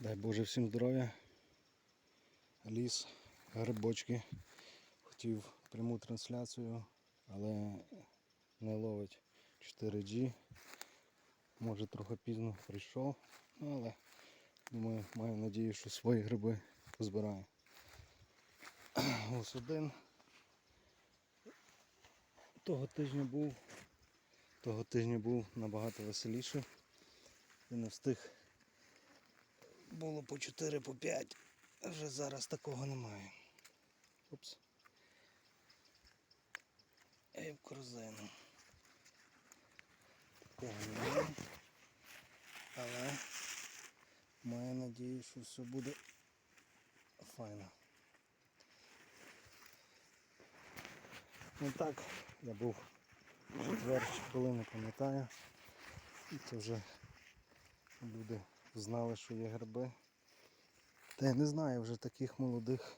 Дай Боже всім здоров'я. Ліс, грибочки. Хотів пряму трансляцію, але не ловить 4G. Може трохи пізно прийшов, ну, але думаю, маю надію, що свої гриби позбираю. Ось один. Того тижня був. Того тижня був набагато веселіше. І не встиг було по 4 по 5, вже зараз такого немає. Упс. І в корзину. Такого немає. Але маю надію, що все буде файно. Ну так, я був четвер, коли не пам'ятаю. І це вже люди знали, що є гриби. Та я не знаю вже таких молодих.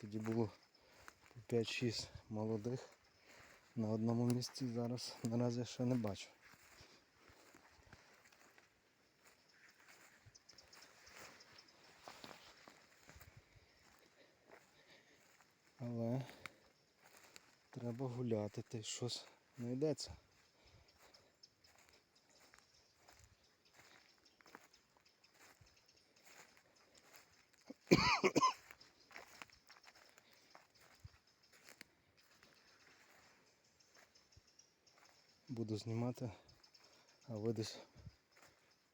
Тоді було по 5-6 молодих на одному місці. Зараз наразі я ще не бачу. Але треба гуляти, та й щось не буду знімати, а ви десь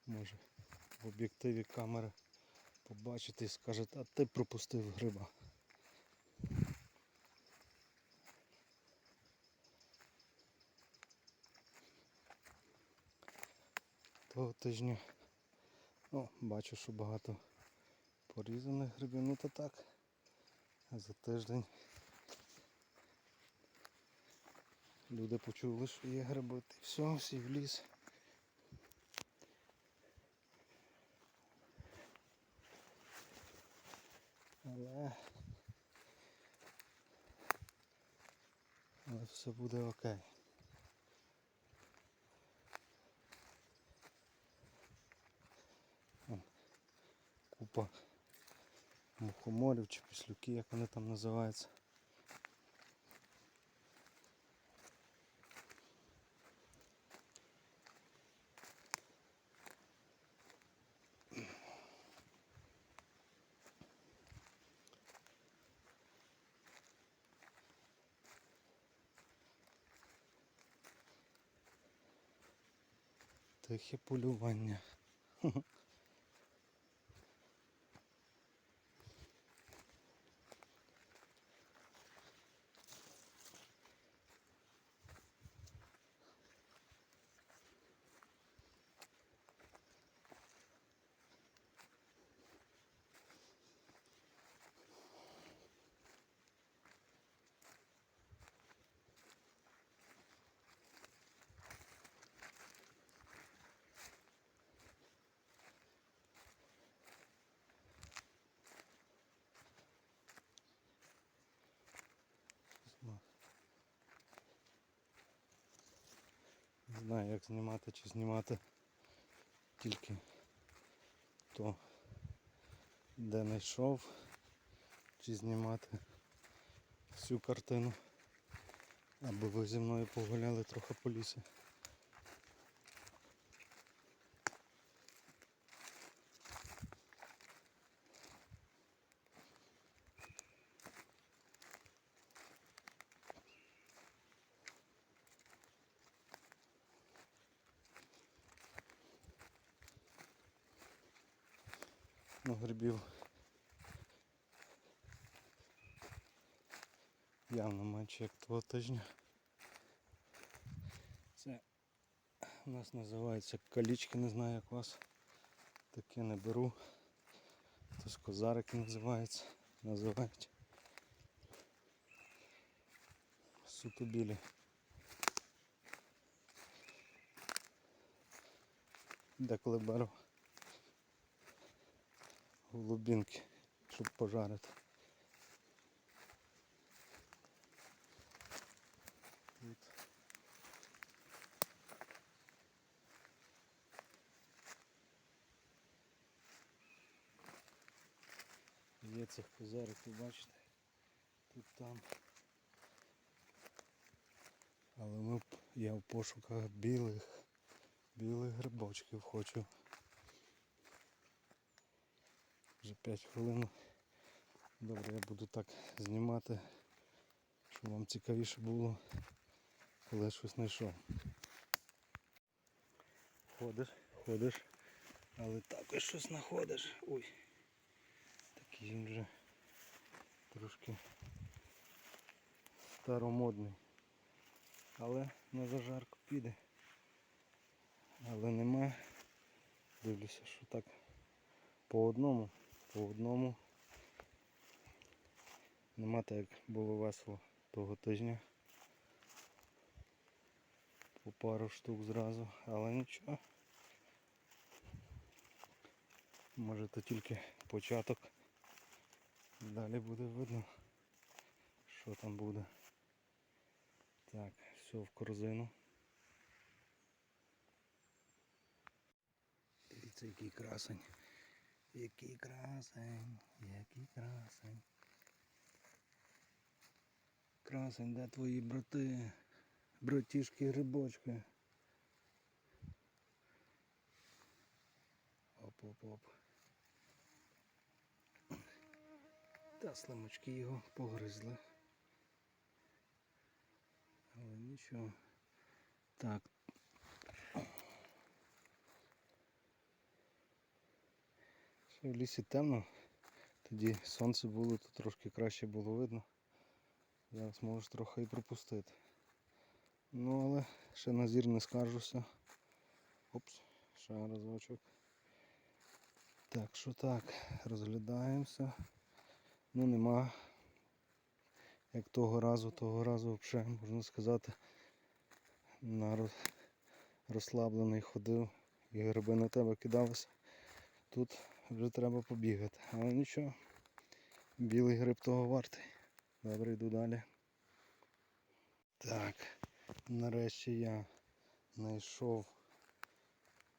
може в об'єктиві камери побачите і скажете, а ти пропустив гриба. Того тижня ну, бачу, що багато порізаних грибів, ну то так. За тиждень Люди почули, що є гриби, і все, всі в ліс. Але... Але все буде окей. Купа мухоморів чи післюки, як вони там називаються. Тихе полювання. знаю як знімати чи знімати тільки то де знайшов, чи знімати всю картину, аби ви зі мною погуляли трохи по лісі. Ну, грибів явно менше як того тижня. Це у нас називається калічки, не знаю як вас. Таке не беру. Тож козарики називається, називають. Суто білі. Деколи беру голубінки, щоб пожарити. Тут. Є цих козариків, бачите? Тут там. Але ми, я в пошуках білих, білих грибочків хочу. Вже 5 хвилин. Добре, я буду так знімати, щоб вам цікавіше було, коли я щось знайшов. Ходиш, ходиш, але також щось знаходиш. Ой. Він вже трошки старомодний. Але на зажарку піде. Але нема. Дивлюся, що так по одному, по одному. Нема так, як було весело того тижня. По пару штук зразу, але нічого. Може то тільки початок. Далі буде видно, що там буде. Так, все в корзину. Дивіться, який красень. Який красень, який красень. Красень, де твої брати? Братішки грибочки. Оп-оп-оп. Та слимачки його погризли. Але нічого. Так. Ще в лісі темно. Тоді сонце було, то трошки краще було видно. Зараз можеш трохи і пропустити. Ну але ще на зір не скаржуся. Опс, ще разочок. Так, що так, розглядаємося. Ну нема. Як того разу, того разу взагалі, можна сказати, на роз- розслаблений ходив і гриби на тебе кидалися. Тут вже треба побігати. Але нічого, білий гриб того вартий. Добре, йду далі. Так, нарешті я знайшов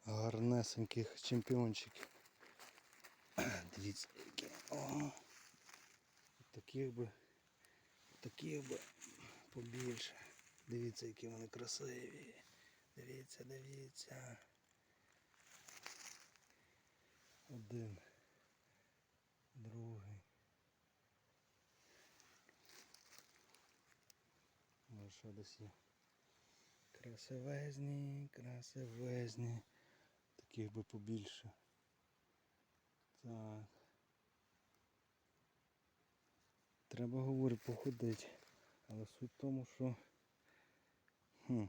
гарнесеньких чемпіончиків. Дивіться, які. Таких би, таких би побільше. Дивіться, які вони красиві. Дивіться, дивіться. Один. Другий. Може ще десь є. Красивезні, красивезні. Таких би побільше. Так. Треба, говорю, походити. Але суть в тому, що хм,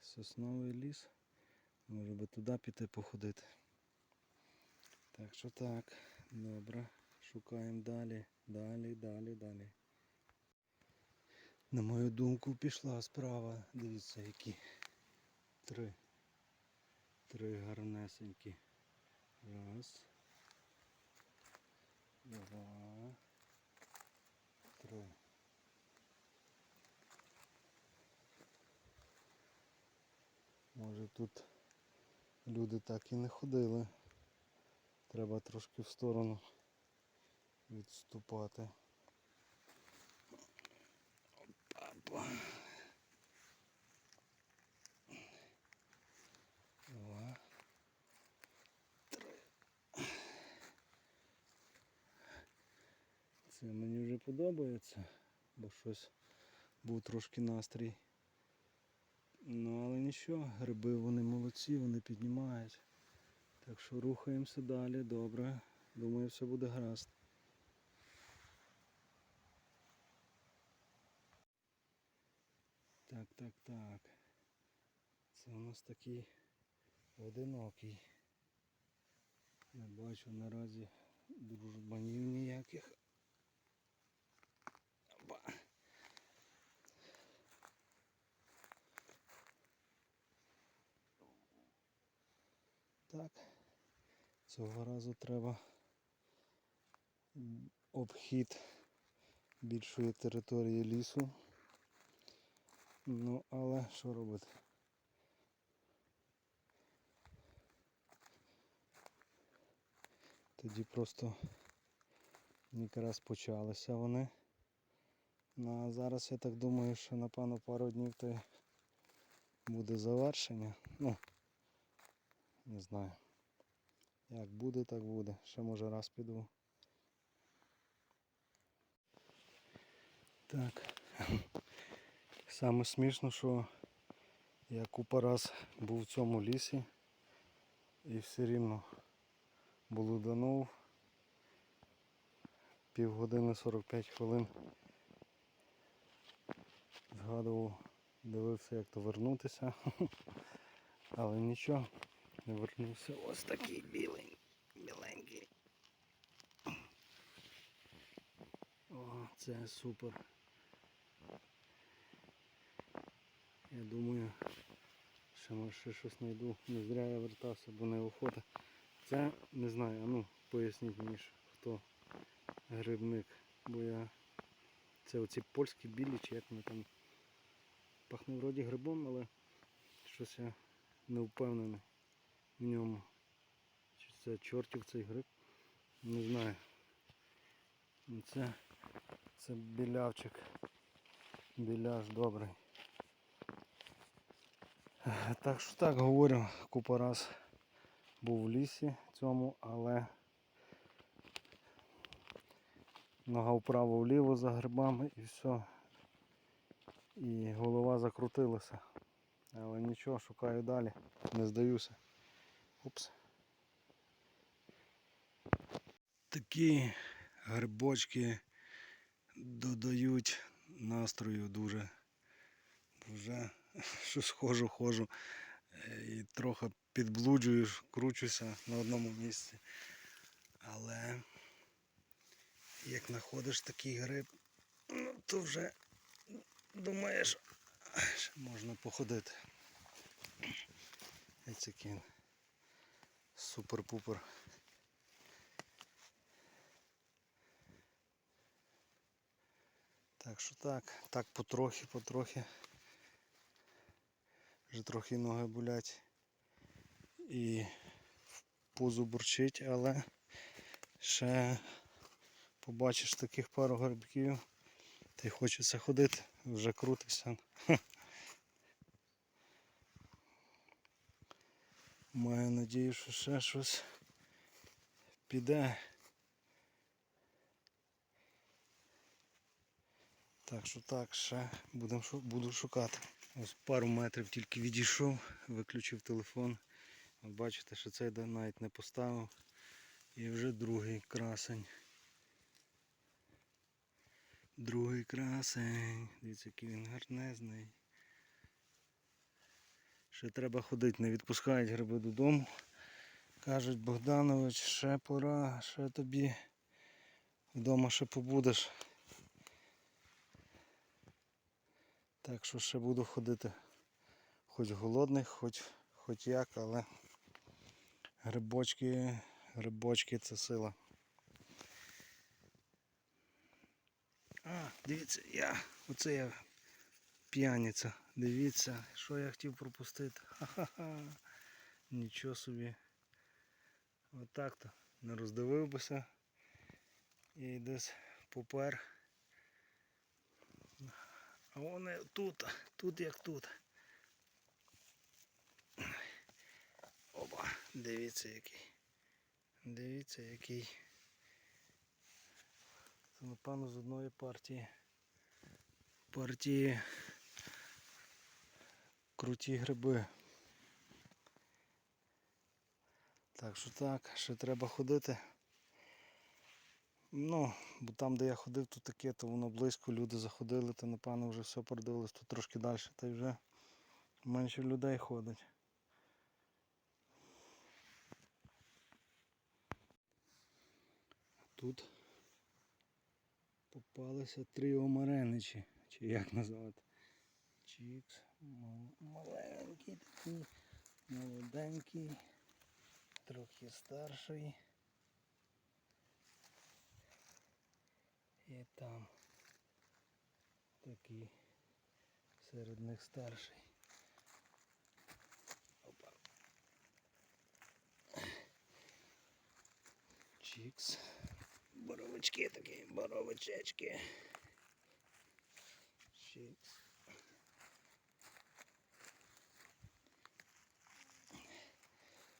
сосновий ліс. Може би туди піти походити. Так що так, добре. Шукаємо далі, далі, далі, далі. На мою думку пішла справа. Дивіться, які три. Три гарнесенькі. Раз. Два. Три. Може тут люди так і не ходили. Треба трошки в сторону відступати. Опа. Два. Три. Це мені вже подобається, бо щось був трошки настрій. Ну але нічого, гриби вони молодці, вони піднімають. Так що рухаємося далі, добре. Думаю, все буде гаразд. Так, так, так. Це у нас такий одинокий. Не бачу наразі дружбанів ніяких. Опа. Так, цього разу треба обхід більшої території лісу. Ну, але що робити? Тоді просто якраз почалися вони. Ну а зараз я так думаю, що напевно пару днів то буде завершення. Ну, не знаю. Як буде, так буде. Ще може раз піду. Так. Саме смішно, що я купа раз був в цьому лісі і все рівно було блуданув. Півгодини 45 хвилин. Згадував, дивився, як то вернутися. Але нічого, не вернувся. Ось такий білий, біленький. О, це супер. Я думаю, що може ще щось знайду. Не зря я вертався, бо не охота. Це не знаю, ну поясніть мені, хто грибник. Бо я. Це оці польські білі, чи як вони там пахне вроді грибом, але щось я не впевнений в ньому. Чи це чортів цей гриб? Не знаю. Ну, Це, це білявчик. Біляш добрий. Так що так говорю, купа раз був в лісі цьому, але нога вправо-вліво за грибами і все. І голова закрутилася. Але нічого, шукаю далі, не здаюся. Упс. Такі грибочки додають настрою дуже. Вже щось хожу, хожу і трохи підблуджую, кручуся на одному місці. Але як знаходиш такий гриб, ну то вже думаєш, «А, ще можна походити. Ось він. Супер-пупер. Так що так, так потрохи, потрохи. Вже трохи ноги болять і в пузу бурчить, але ще побачиш таких пару грибків, та й хочеться ходити, вже крутишся. Маю надію, що ще щось піде. Так що так, ще будем, буду шукати. Ось пару метрів тільки відійшов, виключив телефон. От бачите, що цей навіть не поставив. І вже другий красень. Другий красень. Дивіться, який він гарнезний. Ще треба ходити, не відпускають гриби додому. Кажуть, Богданович, ще пора, ще тобі вдома ще побудеш. Так що ще буду ходити. Хоч голодний, хоч, хоч як, але грибочки, грибочки це сила. А, дивіться, я, оце я п'яниця. Дивіться, що я хотів пропустити. Ха-ха-ха. Нічого собі. Отак то. Не роздивив бися. І десь попер. А вони тут, тут як тут. Опа, дивіться який. Дивіться який. Напевно з одної партії. Партії круті гриби. Так що так, ще треба ходити. Ну, бо там, де я ходив, то таке, то воно близько, люди заходили, то напевно вже все продивились, тут трошки далі, та й вже менше людей ходить. Тут попалися три омареничі, чи як назвати. Чікс, маленький такий, молоденький, трохи старший. І там такий серед них старший. Опа. Чікс. Боровички такі, боровичечки.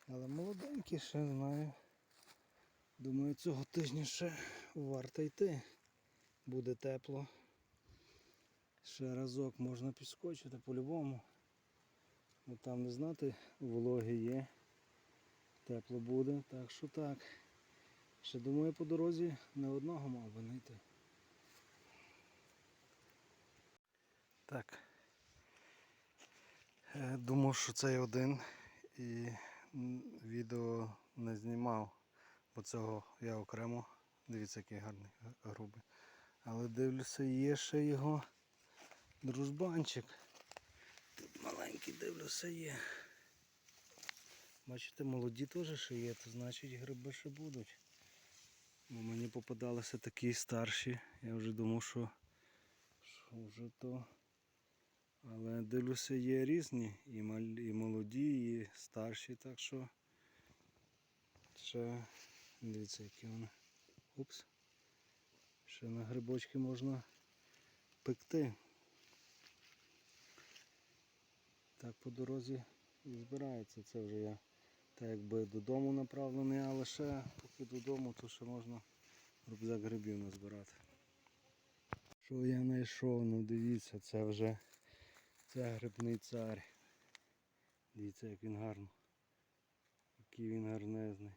Але молоденькі ще знаю. Думаю, цього тижня ще варто йти. Буде тепло. Ще разок можна підскочити по-любому. Ну там не знати, вологи є. Тепло буде, так що так. Ще думаю по дорозі не одного мав би знайти. Так. Е, Думав, що цей один і відео не знімав, бо цього я окремо. Дивіться, який гарний грубий. Але дивлюся, є ще його дружбанчик. Тут маленький дивлюся є. Бачите, молоді теж ще є, то значить гриби ще будуть. Бо мені попадалися такі старші. Я вже думав, що, що вже то. Але дивлюся, є різні, і, мал, і молоді, і старші, так що ще дивіться, які вони. Упс. Ще на грибочки можна пекти. Так по дорозі збирається. Це вже я так якби додому направлений, але ще поки додому, то ще можна рюкзак грибів назбирати. Що я знайшов, ну дивіться, це вже це грибний цар. Дивіться, як він гарно. Який він гарнезний.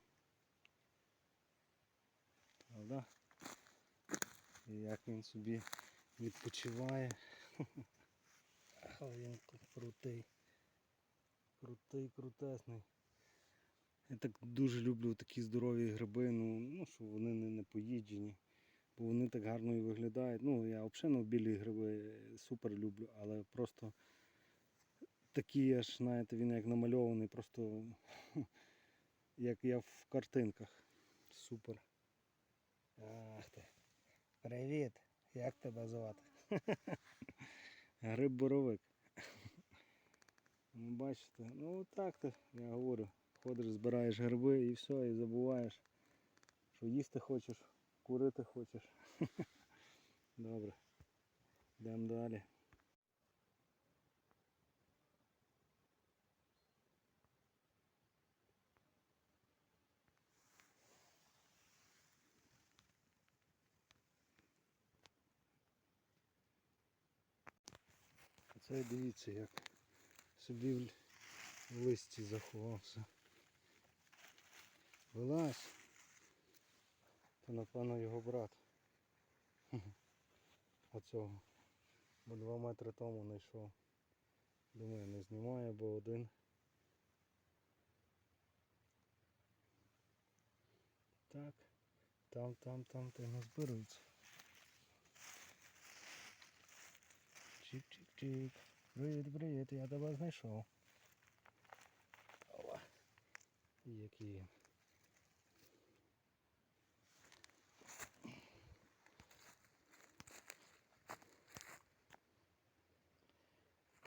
Правда? І як він собі відпочиває. Але він крутий. Крутий, крутесний. Я так дуже люблю такі здорові гриби, ну, ну що вони не, не поїджені. Бо вони так гарно і виглядають. Ну, я взагалі ну, білі гриби супер люблю, але просто такі аж, знаєте, він як намальований, просто як я в картинках. Супер. Ах ти. Привіт. Як тебе звати? Гриб боровик. Ну, бачите, ну так то я говорю. Ходиш, збираєш гриби і все, і забуваєш, що їсти хочеш, курити хочеш. Добре. Йдемо далі. Оце дивіться, як собі в листі заховався. Вилазь. То напевно його брат. Оцього. Бо два метри тому знайшов. Думаю, не знімає, бо один. Так. Там, там, там, та й назбирується. Чик-чик-чик. Привіт, привіт, я тебе знайшов. Ова.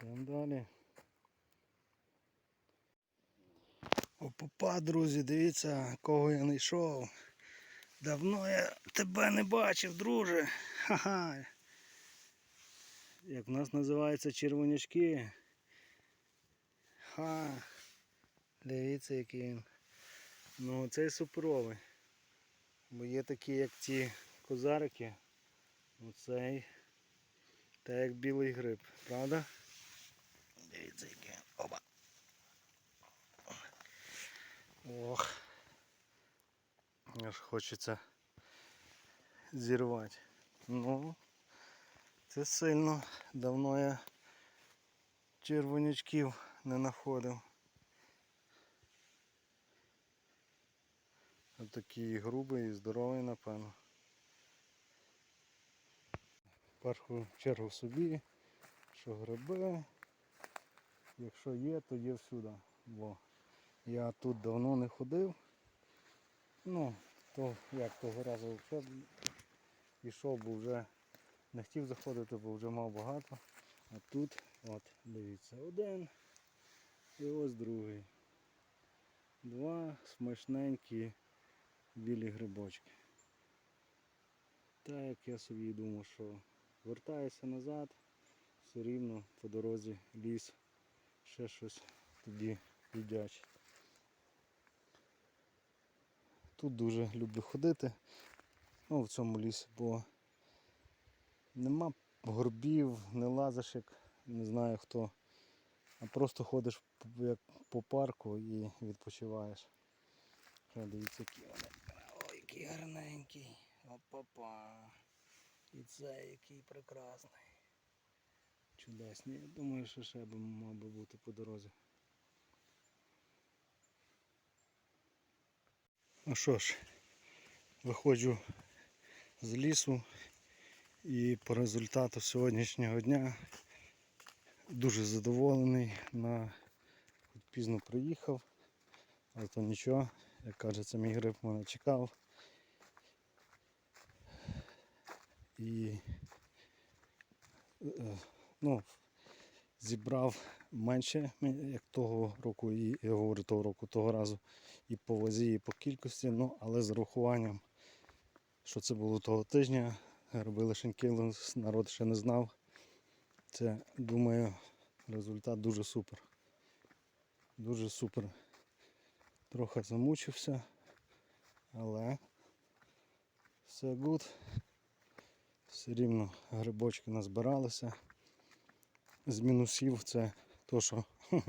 Йдемо далі. Опа, друзі, дивіться, кого я знайшов. Давно я тебе не бачив, друже. Ха-ха. Як в нас називаються червонячки. Ха. Дивіться, який він. Ну цей суперовий. Бо є такі, як ці козарики. Оцей. Та як білий гриб, правда? Дивіться, він. Опа. Ох. Аж хочеться зірвати. Ну, це сильно. Давно я червонячків не знаходив. Отакий грубий і здоровий, напевно. Першу чергу собі, що гриби. Якщо є, то є всюди. Бо я тут давно не ходив. Ну, то як того разу взагалі пішов, бо вже не хотів заходити, бо вже мав багато. А тут, от, дивіться, один і ось другий. Два смачненькі білі грибочки. Так як я собі думав, що вертаюся назад, все рівно по дорозі ліс, ще щось тоді їдять. Тут дуже люблю ходити, ну, в цьому лісі, бо нема горбів, не лазиш, як не знаю хто, а просто ходиш як по парку і відпочиваєш. Дивіться, які вони. Ой, який гарненький. Опа-па. І це який прекрасний. Чудесний. Я думаю, що ще би мав би бути по дорозі. Ну що ж, виходжу з лісу і по результату сьогоднішнього дня дуже задоволений. На... Пізно приїхав, але то нічого, як кажеться, мій гриб мене чекав. І е, ну, зібрав менше, як того року, і я говорю того року, того разу і по вазі, і по кількості, ну, але з урахуванням, що це було того тижня, робили шинкіли, народ ще не знав. Це, думаю, результат дуже супер. Дуже супер. Трохи замучився, але все гуд. Все рівно грибочки назбиралися. З мінусів це то, що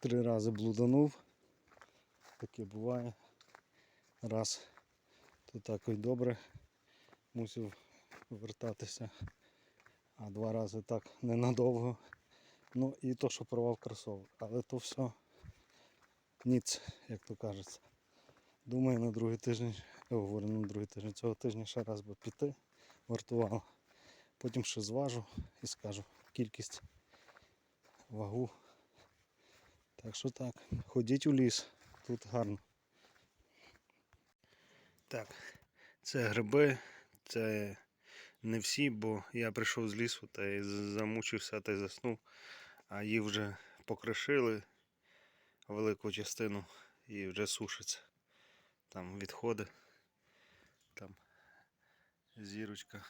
три рази блуданув. Таке буває. Раз то так і добре мусив вертатися, а два рази так ненадовго. Ну і то, що порвав кросовок. Але то все ніц, як то кажеться. Думаю, на другий тиждень, я говорю, на другий тиждень, цього тижня ще раз би піти вартувало. Потім ще зважу і скажу кількість, вагу. Так що так, ходіть у ліс, тут гарно. Так, це гриби, це не всі, бо я прийшов з лісу та й замучився та й заснув, а їх вже покришили велику частину і вже сушиться. Там відходи, там зірочка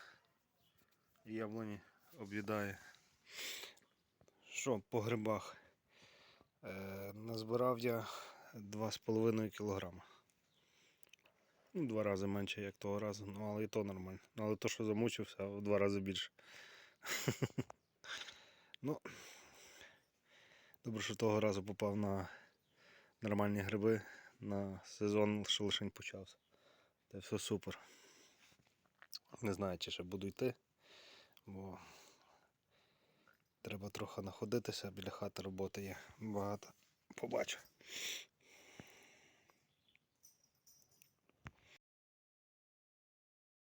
яблуні об'їдає. Що по грибах? Е, назбирав я 2,5 кілограма. Ну, два рази менше, як того разу, ну але і то нормально. Ну, але то, що замучився, в два рази більше. ну, добре, що того разу попав на нормальні гриби, на сезон що лишень почався. Та все супер. Не знаю, чи ще буду йти, бо треба трохи находитися, біля хати роботи є багато. Побачу.